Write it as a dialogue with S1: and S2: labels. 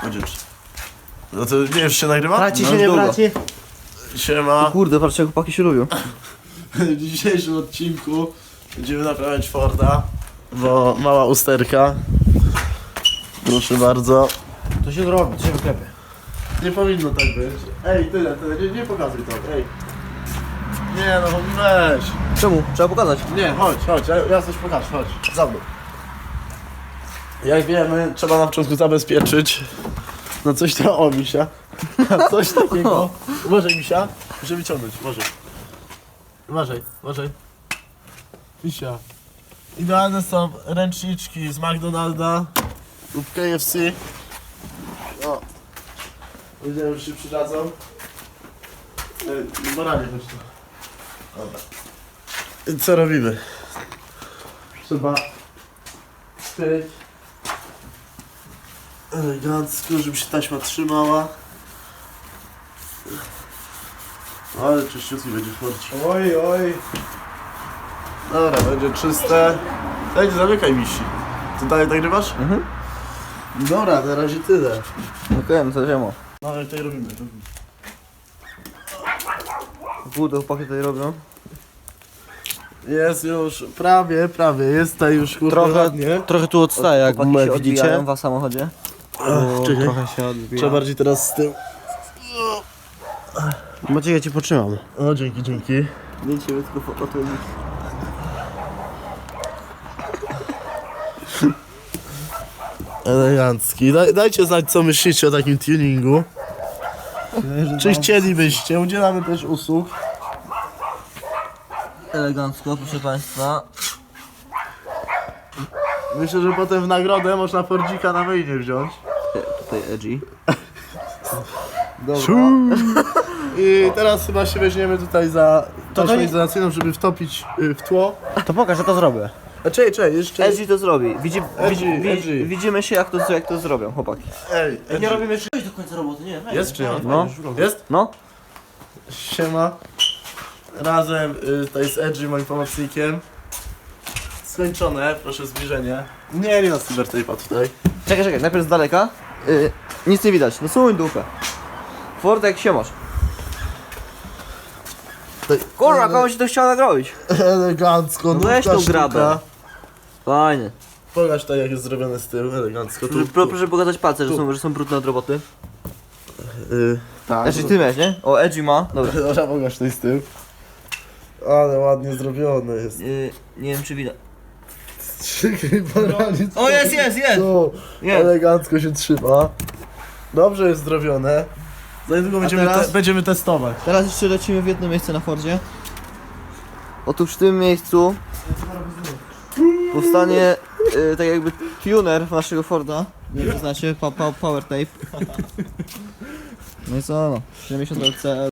S1: Chodzisz. No to nie już się nagrywa?
S2: Braci
S3: No,
S2: się nie braci?
S1: Siema.
S3: Kurde, patrzcie jak chłopaki się lubią.
S1: W dzisiejszym odcinku będziemy naprawiać Forda, bo mała usterka. Proszę bardzo.
S2: To się zrobi, to się wyklepie.
S1: Nie powinno tak być. Ej, tyle, tyle, nie, nie pokazuj to, ej. Nie no, weź.
S3: Czemu? Trzeba pokazać.
S1: Nie, chodź, chodź, ja, ja coś pokażę, chodź, za mną. Jak wiemy, trzeba na początku zabezpieczyć no coś tam, o misia, coś takiego. Uważaj misia, muszę wyciągnąć, uważaj. Uważaj, uważaj. Misia. Idealne są ręczniczki z McDonalda lub KFC. O. Widziałem, że się przydadzą. Ej, moralnie chodź. Dobra. I co robimy? Trzeba skryć elegancko, żeby się taśma trzymała. Ale czyściutki będzie forci.
S2: Oj, oj.
S1: Dobra, będzie czyste. Daj, zamykaj misi. Ty dalej nagrywasz?
S3: Mhm.
S1: Dobra, na razie tyle.
S3: Okej, no to wiemy.
S1: No ale tutaj robimy. robimy.
S3: Kurde, chłopaki tutaj robią.
S1: Jest już, prawie, prawie, jest tutaj już kurde
S2: Trochę,
S1: ładnie.
S2: trochę tu odstaje, jak
S3: Chłopaki się
S2: widzicie.
S3: odbijają w samochodzie.
S1: Ach, czekaj.
S2: Trochę się odbija.
S1: Trzeba bardziej teraz z tyłu.
S2: Macie, ja cię potrzymam.
S1: O, dzięki, dzięki.
S3: Nie ciebie, tylko foto to
S1: Elegancki. Daj, dajcie znać, co myślicie o takim tuningu. Czy chcielibyście? Udzielamy też usług.
S3: Elegancko, proszę państwa.
S1: Myślę, że potem w nagrodę można Fordzika na wejnie wziąć.
S3: Tutaj edgy.
S1: I teraz chyba się weźmiemy tutaj za
S2: to
S1: taśmę
S2: nie-
S1: izolacyjną, żeby wtopić y, w tło.
S2: To pokaż, że to zrobię.
S1: A czekaj, czekaj, jeszcze...
S3: Edgy to zrobi. Widzi, widzi,
S1: Edgy,
S3: wi,
S1: edgy.
S3: widzimy się jak to, jak to zrobią, chłopaki.
S1: Ej,
S2: Nie robimy jeszcze do końca roboty, nie?
S1: Jest czy nie?
S3: No.
S1: Jest?
S3: No,
S1: Siema. Razem y, tutaj z Edgy, moim pomocnikiem. Skończone, proszę zbliżenie. Nie, nie ma cybertape'a tutaj.
S3: czekaj, czekaj, najpierw z daleka. Y, nic nie widać, no suń dupę. Ford jak się masz.
S1: Tutaj-
S3: Kurwa, komuś to chciał nagrobić.
S1: Elegancko,
S3: No weź
S1: nówka
S3: tą grabę. Fajnie.
S1: Pokaż tutaj jak jest zrobione z tyłu, elegancko. Tu,
S3: Proszę,
S1: tu.
S3: proszę pokazać palce, że są, że są brudne od roboty.
S1: Y, tak.
S3: Znaczy ty miałeś, nie? O, Edgy ma. Dobra.
S1: Dobra, pokaż tutaj z tyłu. Ale ładnie zrobione jest.
S3: Y, nie wiem czy widać.
S1: Czekaj, baraniec.
S3: O, jest, jest, jest!
S1: Tu,
S3: Jest.
S1: elegancko się trzyma. Dobrze jest zrobione. Za niedługo będziemy,
S3: teraz?
S1: te, będziemy testować.
S3: Teraz jeszcze lecimy w jedno miejsce na Fordzie. Otóż w tym miejscu powstanie y, tak jakby tuner naszego Forda. Nie wiem, czy znacie, pa, pa, Power Tape. No i co no, 70 LC